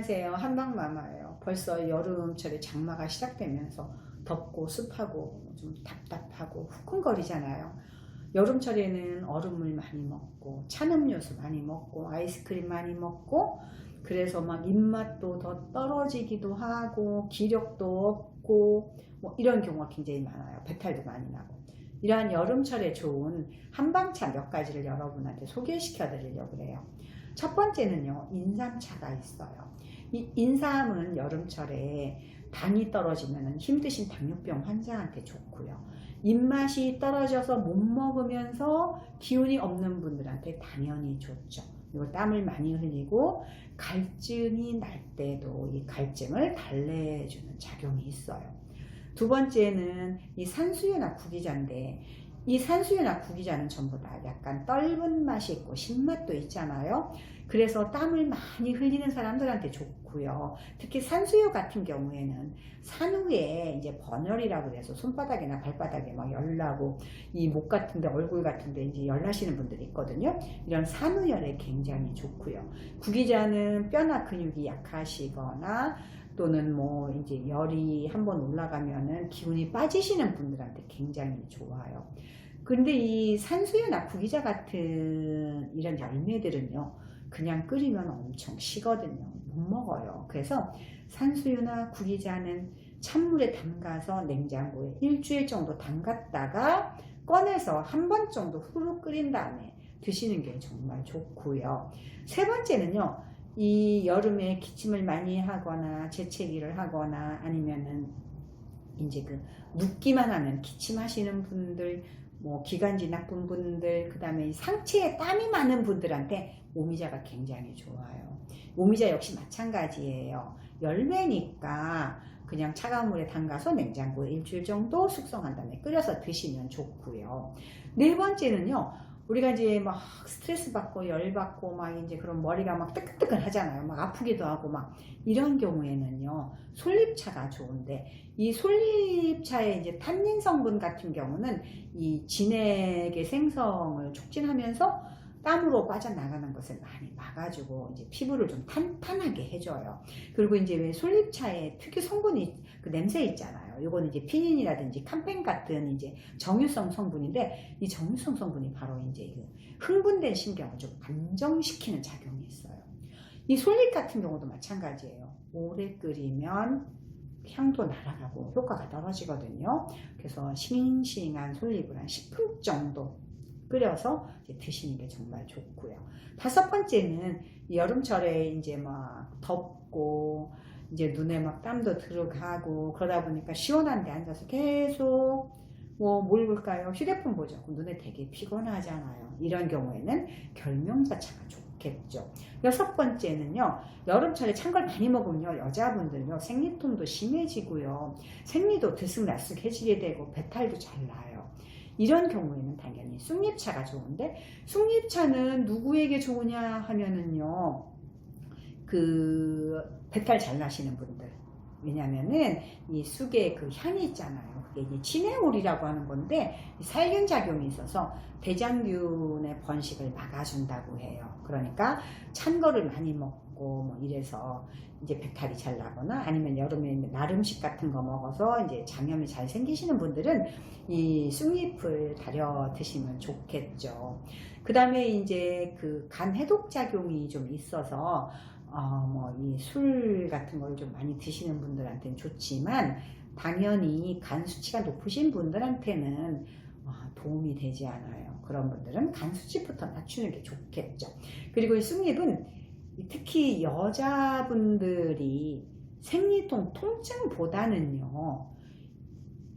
안녕하세요. 한방마마예요. 벌써 여름철에 장마가 시작되면서 덥고 습하고 좀 답답하고 후끈거리잖아요. 여름철에는 얼음물 많이 먹고 찬 음료수 많이 먹고 아이스크림 많이 먹고 그래서 막 입맛도 더 떨어지기도 하고 기력도 없고 뭐 이런 경우가 굉장히 많아요. 배탈도 많이 나고. 이러한 여름철에 좋은 한방차 몇 가지를 여러분한테 소개시켜 드리려고 그래요. 첫 번째는요, 인삼차가 있어요. 이 인삼은 여름철에 당이 떨어지면 힘드신 당뇨병 환자한테 좋고요. 입맛이 떨어져서 못 먹으면서 기운이 없는 분들한테 당연히 좋죠. 그리고 땀을 많이 흘리고 갈증이 날 때도 이 갈증을 달래주는 작용이 있어요. 두 번째는 이 산수유나 구기자인데 이 산수유나 구기자는 전부 다 약간 떫은 맛이 있고 신맛도 있잖아요. 그래서 땀을 많이 흘리는 사람들한테 좋고요. 특히 산수유 같은 경우에는 산후에 이제 번열이라고 그래서 손바닥이나 발바닥에 막 열나고 이 목 같은데 얼굴 같은데 이제 열나시는 분들이 있거든요. 이런 산후열에 굉장히 좋고요. 구기자는 뼈나 근육이 약하시거나 또는 뭐 이제 열이 한번 올라가면은 기운이 빠지시는 분들한테 굉장히 좋아요. 근데 이 산수유나 구기자 같은 이런 열매들은요, 그냥 끓이면 엄청 시거든요. 못 먹어요. 그래서 산수유나 구기자는 찬물에 담가서 냉장고에 일주일 정도 담갔다가 꺼내서 한 번 정도 후루 끓인 다음에 드시는 게 정말 좋고요. 세 번째는요, 이 여름에 기침을 많이 하거나 재채기를 하거나 아니면은 이제 그 눕기만 하면 기침하시는 분들 뭐 기관지 나쁜 분들 그다음에 상체에 땀이 많은 분들한테 오미자가 굉장히 좋아요. 오미자 역시 마찬가지예요. 열매니까 그냥 차가운 물에 담가서 냉장고에 일주일 정도 숙성한 다음에 끓여서 드시면 좋고요. 네 번째는요. 우리가 이제 막 스트레스 받고 열 받고 막 이제 그런 머리가 막 뜨끈뜨끈 하잖아요. 막 아프기도 하고 막 이런 경우에는요. 솔잎차가 좋은데 이 솔잎차의 이제 탄닌 성분 같은 경우는 이 진액의 생성을 촉진하면서 땀으로 빠져나가는 것을 많이 막아주고 이제 피부를 좀 탄탄하게 해줘요. 그리고 이제 왜 솔잎차에 특유 성분이 그 냄새 있잖아요. 요거는 이제 피닌이라든지 캠페인 같은 이제 정유성 성분인데 이 정유성 성분이 바로 이제 그 흥분된 신경을 좀 안정시키는 작용이 있어요. 이 솔잎 같은 경우도 마찬가지예요. 오래 끓이면 향도 날아가고 효과가 떨어지거든요. 그래서 싱싱한 솔잎을 한 10분 정도 끓여서 드시는 게 정말 좋고요. 다섯 번째는 여름철에 이제 막 덥고 이제 눈에 막 땀도 들어가고 그러다 보니까 시원한 데 앉아서 계속 뭐 뭘 볼까요? 휴대폰. 그럼 눈에 되게 피곤하잖아요. 이런 경우에는 결명자차가 좋겠죠. 여섯 번째는요. 여름철에 찬 걸 많이 먹으면요. 여자분들요. 생리통도 심해지고요. 생리도 들쑥날쑥해지게 되고 배탈도 잘 나요. 이런 경우에는 당연히 쑥잎차가 좋은데 쑥잎차는 누구에게 좋으냐 하면은요 그 배탈 잘 나시는 분들. 왜냐면은 이 쑥의 그 향이 있잖아요. 그게 이제 치네올이라고 하는 건데 살균 작용이 있어서 대장균의 번식을 막아준다고 해요. 그러니까 찬 거를 많이 먹고 뭐 이래서 이제 배탈이 잘 나거나 아니면 여름에 날 음식 같은 거 먹어서 이제 장염이 잘 생기시는 분들은 이 쑥잎을 달여 드시면 좋겠죠. 그 다음에 이제 그 간 해독 작용이 좀 있어서 어 뭐이 술 같은 걸 좀 많이 드시는 분들한테는 좋지만 당연히 간 수치가 높으신 분들한테는 어, 도움이 되지 않아요. 그런 분들은 간 수치부터 낮추는 게 좋겠죠. 그리고 이 쑥잎은 특히 여자분들이 생리통 통증보다는요,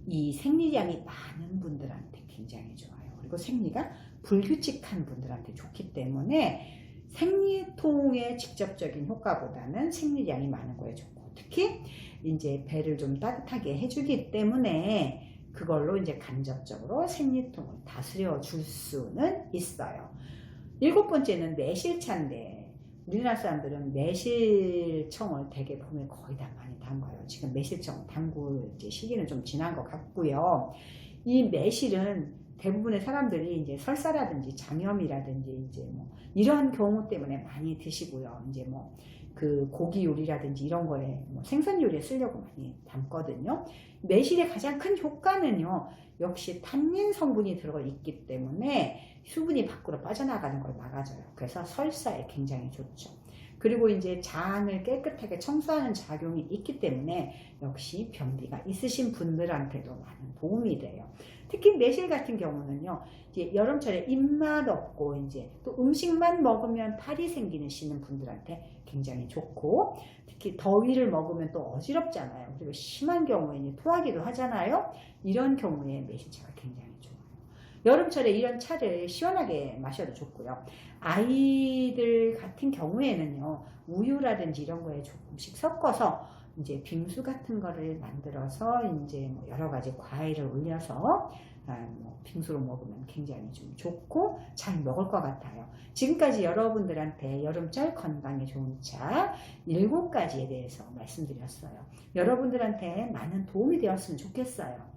이 생리량이 많은 분들한테 굉장히 좋아요. 그리고 생리가 불규칙한 분들한테 좋기 때문에 생리통의 직접적인 효과보다는 생리량이 많은 거에 좋고, 특히 이제 배를 좀 따뜻하게 해주기 때문에 그걸로 이제 간접적으로 생리통을 다스려 줄 수는 있어요. 일곱 번째는 매실차인데, 우리나라 사람들은 매실청을 되게 봄에 거의 다 많이 담가요. 지금 매실청 담글 이제 시기는 좀 지난 것 같고요. 이 매실은 대부분의 사람들이 이제 설사라든지 장염이라든지 이제 뭐 이런 경우 때문에 많이 드시고요. 이제 뭐 그 고기 요리라든지 이런 거에 뭐 생선 요리에 쓰려고 많이 담거든요. 매실의 가장 큰 효과는요. 역시 탄닌 성분이 들어가 있기 때문에 수분이 밖으로 빠져나가는 걸 막아줘요. 그래서 설사에 굉장히 좋죠. 그리고 이제 장을 깨끗하게 청소하는 작용이 있기 때문에 역시 변비가 있으신 분들한테도 많은 도움이 돼요. 특히 매실 같은 경우는요, 이제 여름철에 입맛 없고 이제 또 음식만 먹으면 탈이 생기는 시는 분들한테 굉장히 좋고 특히 더위를 먹으면 또 어지럽잖아요. 그리고 심한 경우에 이제 토하기도 하잖아요. 이런 경우에 매실차가 굉장히 좋아요. 여름철에 이런 차를 시원하게 마셔도 좋고요. 아이들 같은 경우에는요, 우유라든지 이런 거에 조금씩 섞어서 이제 빙수 같은 거를 만들어서 이제 뭐 여러 가지 과일을 올려서 아, 뭐 빙수로 먹으면 굉장히 좀 좋고 잘 먹을 것 같아요. 지금까지 여러분들한테 여름철 건강에 좋은 차 일곱 가지에 대해서 말씀드렸어요. 여러분들한테 많은 도움이 되었으면 좋겠어요.